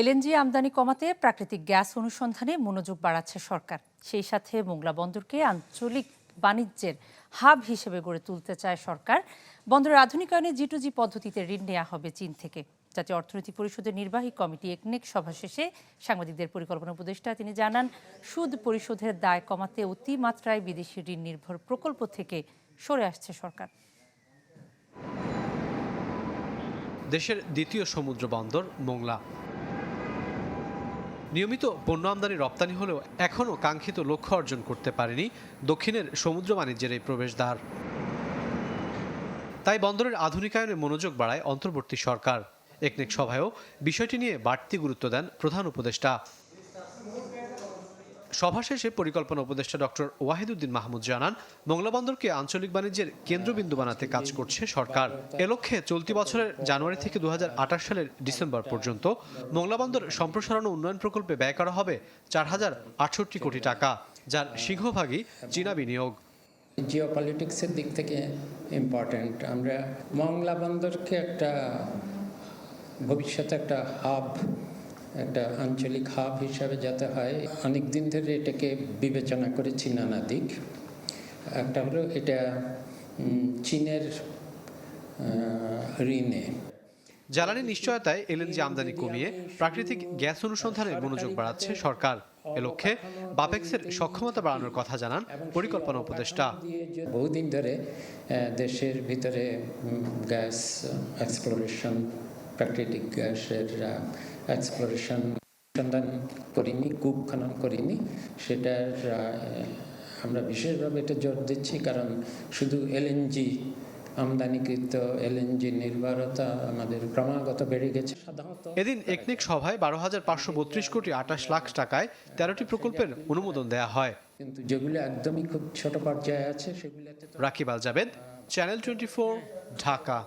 LNG আমদানি কমাতে প্রাকৃতিক গ্যাস অনুসন্ধানে মনোযোগ বাড়াচ্ছে সরকার। সেই সাথে মোংলা বন্দরকে আঞ্চলিক বাণিজ্যের হাব হিসেবে গড়ে তুলতে চায় সরকার। বন্দরের আধুনিকায়নে জি পদ্ধতিতে ঋণ নেওয়া হবে চীন থেকে। জাতীয় অর্থনীতি পরিষদের নির্বাহী কমিটি একনেক সভা শেষে সাংবাদিকদের পরিকল্পনা উপদেষ্টা তিনি জানান, সুদ পরিশোধের দায় কমাতে অতিমাত্রায় বিদেশি ঋণ নির্ভর প্রকল্প থেকে সরে আসছে সরকার। দেশের দ্বিতীয় সমুদ্র বন্দর মোংলা। নিয়মিত পণ্য আমদানি রপ্তানি হলেও এখনও কাঙ্ক্ষিত লক্ষ্য অর্জন করতে পারেনি দক্ষিণের সমুদ্র বাণিজ্যের এই প্রবেশদ্বার। তাই বন্দরের আধুনিকায়নে মনোযোগ বাড়ায় অন্তর্বর্তী সরকার। একনেক সভায়ও বিষয়টি নিয়ে বাড়তি গুরুত্ব দেন প্রধান উপদেষ্টা। সভা শেষে পরিকল্পনা উপদেষ্টা ডক্টর ওয়াহিদুদ্দিন মাহমুদ জানান মোংলা বন্দরকে আঞ্চলিক বাণিজ্যের কেন্দ্রবিন্দু বানাতে কাজ করছে সরকার। এ লক্ষ্যে চলতি বছরের জানুয়ারি থেকে দুহাজার আঠাশ সালের ডিসেম্বর পর্যন্ত মোংলা বন্দর সম্প্রসারণ উন্নয়ন প্রকল্পে ব্যয় করা হবে চার হাজার আটষট্টি কোটি টাকা, যার সিংহভাগই চীনা বিনিয়োগ। জিও পলিটিক্সের দিক থেকে ইম্পর্ট্যান্ট আমরা মংলা বন্দরকে একটা ভবিষ্যতে একটা হাব একটা আঞ্চলিক হাব হিসাবে যাতে হয় অনেক দিন ধরে এটাকে বিবেচনা করেছি নানা দিক। একটা হলো এটা চীনের ঋণে। জ্বালানি নিশ্চয়তায় এলএনজি আমদানি কমিয়ে প্রাকৃতিক গ্যাস অনুসন্ধানে মনোযোগ বাড়াচ্ছে সরকার। এ লক্ষ্যে বাপেক্সের সক্ষমতা বাড়ানোর কথা জানান পরিকল্পনা উপদেষ্টা। বহুদিন ধরে দেশের ভিতরে গ্যাস এক্সপ্লোরেশন প্রাকৃতিক গ্যাসের এক্সপ্লোরেশন সন্ধান করিনি কূপ খনন করিনি। সেটার আমরা বিশেষভাবে এটা জোর দিচ্ছি কারণ শুধু এলএনজি আমদানিকৃত এলএনজি নির্ভরতা আমাদের ক্রমাগত বেড়ে গেছে। সাধারণত এদিন একনেক সভায় বারো হাজার পাঁচশো বত্রিশ কোটি আঠাশ লাখ টাকায় তেরোটি প্রকল্পের অনুমোদন দেয়া হয়। কিন্তু যেগুলো একদমই খুব ছোট পর্যায়ে আছে সেগুলোতে তো রাকিব আল জাবেদ চ্যানেল টোয়েন্টি ঢাকা